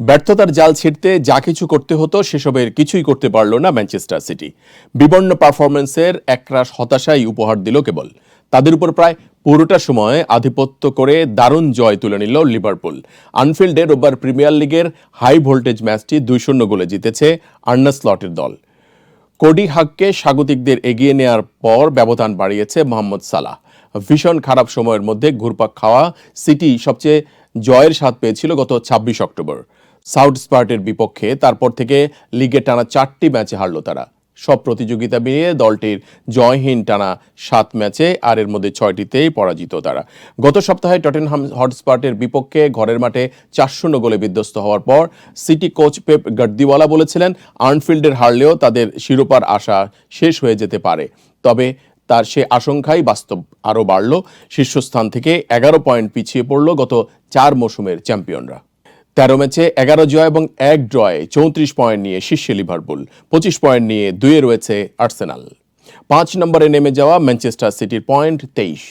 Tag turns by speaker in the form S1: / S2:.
S1: ব্যর্থতার জাল ছিঁড়তে যা কিছু করতে হতো, সেসবের কিছুই করতে পারল না ম্যানচেস্টার সিটি। বিবর্ণ পারফরম্যান্সের একরাশ হতাশাই উপহার দিল কেবল। তাদের উপর প্রায় পুরোটা সময় আধিপত্য করে দারুণ জয় তুলে নিল লিভারপুল। আনফিল্ডে রোববার প্রিমিয়ার লিগের হাই ভোল্টেজ ম্যাচটি দুই শূন্য গোলে জিতেছে আর্নাস লটের দল। কোডি হাককে স্বাগতিকদের এগিয়ে নেয়ার পর ব্যবধান বাড়িয়েছে মোহাম্মদ সালাহ। ভীষণ খারাপ সময়ের মধ্যে ঘুরপাক খাওয়া সিটি সবচেয়ে জয়ের স্বাদ পেয়েছিল গত ছাব্বিশ অক্টোবর। সাউথ স্পার্টের বিপক্ষে তারপর থেকে লিগে টানা চারটি ম্যাচে হারল তারা। সব প্রতিযোগিতা মিলিয়ে দলটির জয়হীন টানা সাত ম্যাচে আর এর মধ্যে ছয়টিতেই পরাজিত তারা। গত সপ্তাহে টটেনহাম হটস্পার্টের বিপক্ষে ঘরের মাঠে চার শূন্য গোলে বিধ্বস্ত হওয়ার পর সিটি কোচ পেপ গার্দিওয়ালা বলেছিলেন, আর্নফিল্ডের হারলেও তাদের শিরোপার আশা শেষ হয়ে যেতে পারে। তবে তার সে আশঙ্কাই বাস্তব আরও বাড়ল। শীর্ষস্থান থেকে এগারো পয়েন্ট পিছিয়ে পড়ল গত চার মৌসুমের চ্যাম্পিয়নরা। তেরো ম্যাচে এগারো জয় এবং এক ড্রয়ে চৌত্রিশ পয়েন্ট নিয়ে শীর্ষে লিভারপুল, পঁচিশ পয়েন্ট নিয়ে দুয়ে রয়েছে আর্সেনাল। পাঁচ নম্বরে নেমে যাওয়া ম্যানচেস্টার সিটির পয়েন্ট তেইশ।